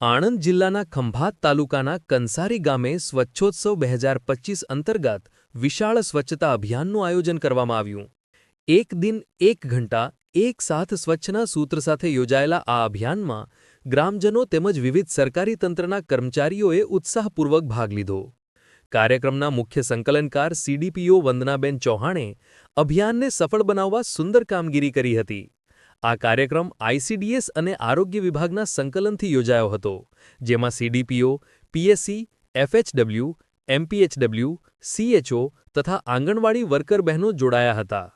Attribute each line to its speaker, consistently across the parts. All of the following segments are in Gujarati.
Speaker 1: આણંદ જિલ્લાના ખંભાત તાલુકાના કંસારી ગામે સ્વચ્છોત્સવ બે હજાર પચીસ અંતર્ગત વિશાળ સ્વચ્છતા અભિયાનનું આયોજન કરવામાં આવ્યું. એક દિન એક ઘંટા એક સાથ સ્વચ્છના સૂત્ર સાથે યોજાયેલા આ અભિયાનમાં ગ્રામજનો તેમજ વિવિધ સરકારી તંત્રના કર્મચારીઓએ ઉત્સાહપૂર્વક ભાગ લીધો. કાર્યક્રમના મુખ્ય સંકલનકાર સીડીપીઓ વંદનાબેન ચૌહાણે અભિયાનને સફળ બનાવવા સુંદર કામગીરી કરી હતી. આ કાર્યક્રમ આઈસીડીએસ અને આરોગ્ય વિભાગના સંકલનથી યોજાયો હતો, જેમાં CDPO PSC FHW MPHW CHO તથા આંગણવાડી વર્કર બહેનો જોડાયા હતા.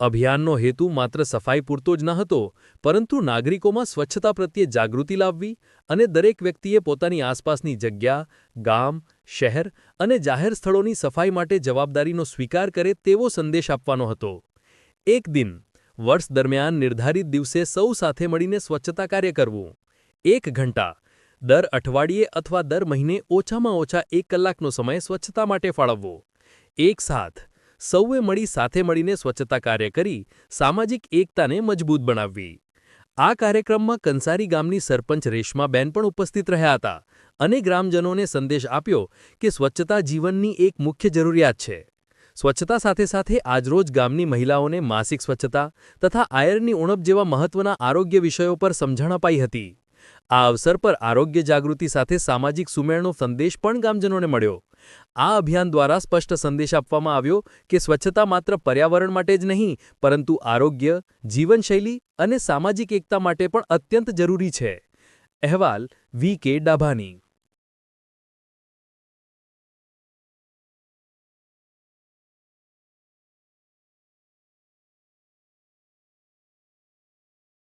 Speaker 1: અભિયાનનો હેતુ માત્ર સફાઈ પૂરતો જ ન હતો, પરંતુ નાગરિકોમાં સ્વચ્છતા પ્રત્યે જાગૃતિ લાવવી અને દરેક વ્યક્તિએ પોતાની આસપાસની જગ્યા, ગામ, શહેર અને જાહેર સ્થળોની સફાઈ માટે જવાબદારીનો સ્વીકાર કરે તેવો સંદેશ આપવાનો હતો. એક દિન વર્ષ દરમિયાન નિર્ધારિત દિવસે સૌ સાથે મળીને સ્વચ્છતા કાર્ય કરવું. એક ઘંટા. દર અઠવાડિયે અથવા દર મહિને ઓછામાં ઓછા એક કલાકનો સમય સ્વચ્છતા માટે ફાળવવો. એક સાથ. સૌએ મળી સાથે મળીને સ્વચ્છતા કાર્ય કરી, સામાજિક એકતાને મજબૂત બનાવવી. આ કાર્યક્રમમાં કંસારી ગામની સરપંચ રેશમાબેન પણ ઉપસ્થિત રહ્યા હતા અને ગ્રામજનોને સંદેશ આપ્યો કે સ્વચ્છતા જીવનની એક મુખ્ય જરૂરિયાત છે. સ્વચ્છતા સાથે સાથે આજરોજ ગામની મહિલાઓને માસિક સ્વચ્છતા તથા આયરની ઉણપ જેવા મહત્વના આરોગ્ય વિષયો પર સમજણ અપાઈ હતી. આ અવસર પર આરોગ્ય જાગૃતિ સાથે સામાજિક સુમેળનો સંદેશ પણ ગામજનોને મળ્યો. આ અભિયાન દ્વારા સ્પષ્ટ સંદેશ આપવામાં આવ્યો કે સ્વચ્છતા માત્ર પર્યાવરણ માટે જ નહીં, પરંતુ આરોગ્ય, જીવનશૈલી અને સામાજિક એકતા માટે પણ અત્યંત જરૂરી છે. અહેવાલ વી કે ડાભાની.